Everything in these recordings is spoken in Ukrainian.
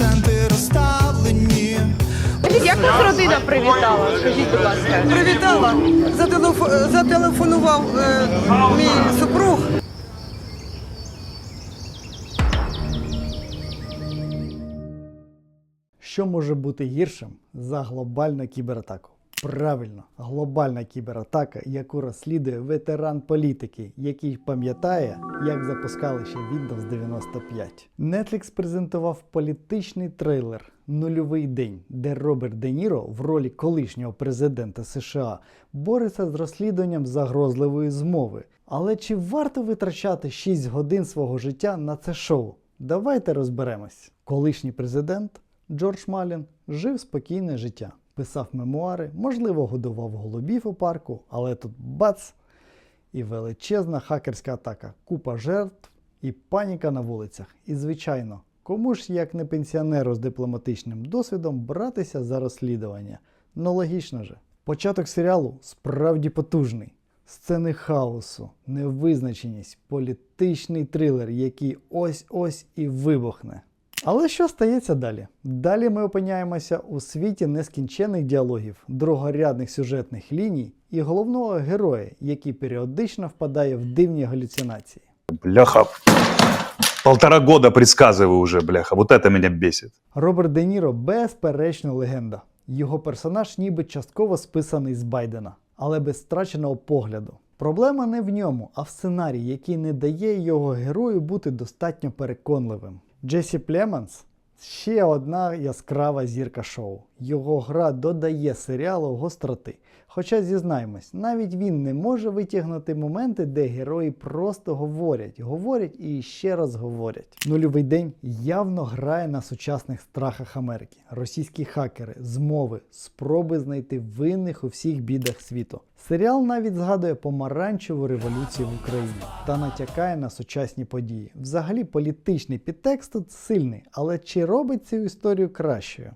акценти розставлені. Як вас родина привітала? Скажіть, будь ласка. Привітала. Зателеф- Зателефонував е, мій супруг. Що може бути гіршим за глобальну кібератаку? Правильно, глобальна кібератака, яку розслідує ветеран політики, який пам'ятає, як запускали ще Windows 95. Netflix презентував політичний трейлер Нульовий день, де Роберт Де Ніро в ролі колишнього президента США бореться з розслідуванням загрозливої змови. Але чи варто витрачати 6 годин свого життя на це шоу? Давайте розберемось. Колишній президент Джордж Малін жив спокійне життя, писав мемуари, можливо, годував голубів у парку, але тут бац! І величезна хакерська атака, купа жертв і паніка на вулицях. І, звичайно, кому ж як не пенсіонеру з дипломатичним досвідом братися за розслідування? Ну логічно же. Початок серіалу справді потужний. Сцени хаосу, невизначеність, політичний трилер, який ось-ось і вибухне. Але що стається далі? Далі ми опиняємося у світі нескінчених діалогів, другорядних сюжетних ліній і головного героя, який періодично впадає в дивні галюцинації. Бляха. Полтора года предсказываю уже, бляха. Вот это меня бесит. Роберт Де Ніро безперечно легенда. Його персонаж ніби частково списаний з Байдена, але без страченого погляду. Проблема не в ньому, а в сценарії, який не дає його герою бути достатньо переконливим. Джесі Племанс ще одна яскрава зірка шоу. Його гра додає серіалу гостроти. Хоча зізнаємось, навіть він не може витягнути моменти, де герої просто говорять, говорять і ще раз говорять. Нульовий день явно грає на сучасних страхах Америки. Російські хакери, змови, спроби знайти винних у всіх бідах світу. Серіал навіть згадує помаранчеву революцію в Україні та натякає на сучасні події. Взагалі, політичний підтекст тут сильний, але чи робить цю історію кращою?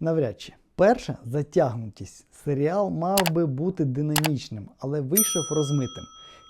Навряд чи. Перше, затягнутість. Серіал мав би бути динамічним, але вийшов розмитим.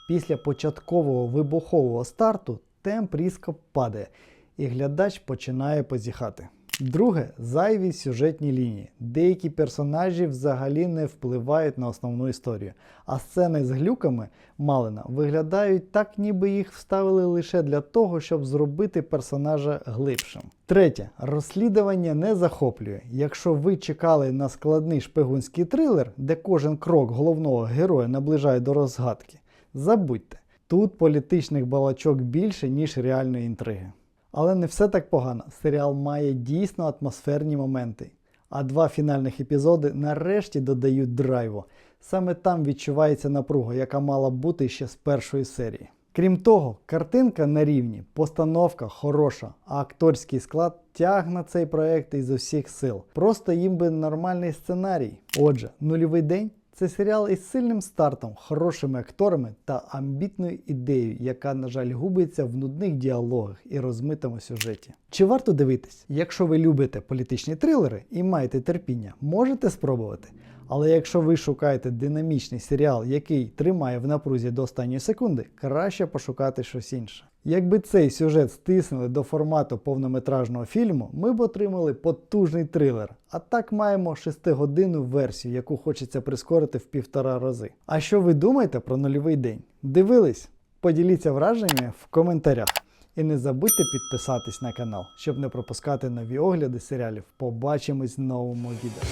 Після початкового вибухового старту темп різко падає, і глядач починає позіхати. Друге, зайві сюжетні лінії. Деякі персонажі взагалі не впливають на основну історію, а сцени з глюками Малина виглядають так, ніби їх вставили лише для того, щоб зробити персонажа глибшим. Третє, розслідування не захоплює. Якщо ви чекали на складний шпигунський трилер, де кожен крок головного героя наближає до розгадки, забудьте, тут політичних балачок більше, ніж реальної інтриги. Але не все так погано. Серіал має дійсно атмосферні моменти. А два фінальних епізоди нарешті додають драйву. Саме там відчувається напруга, яка мала бути ще з першої серії. Крім того, картинка на рівні, постановка хороша, а акторський склад тягне цей проект із усіх сил. Просто їм би нормальний сценарій. Отже, нульовий день це серіал із сильним стартом, хорошими акторами та амбітною ідеєю, яка, на жаль, губиться в нудних діалогах і розмитому сюжеті. Чи варто дивитись? Якщо ви любите політичні трилери і маєте терпіння, можете спробувати. Але якщо ви шукаєте динамічний серіал, який тримає в напрузі до останньої секунди, краще пошукати щось інше. Якби цей сюжет стиснули до формату повнометражного фільму, ми б отримали потужний трилер. А так маємо 6-годинну версію, яку хочеться прискорити в півтора рази. А що ви думаєте про нульовий день? Дивились? Поділіться враженнями в коментарях. І не забудьте підписатись на канал, щоб не пропускати нові огляди серіалів. Побачимось в новому відео.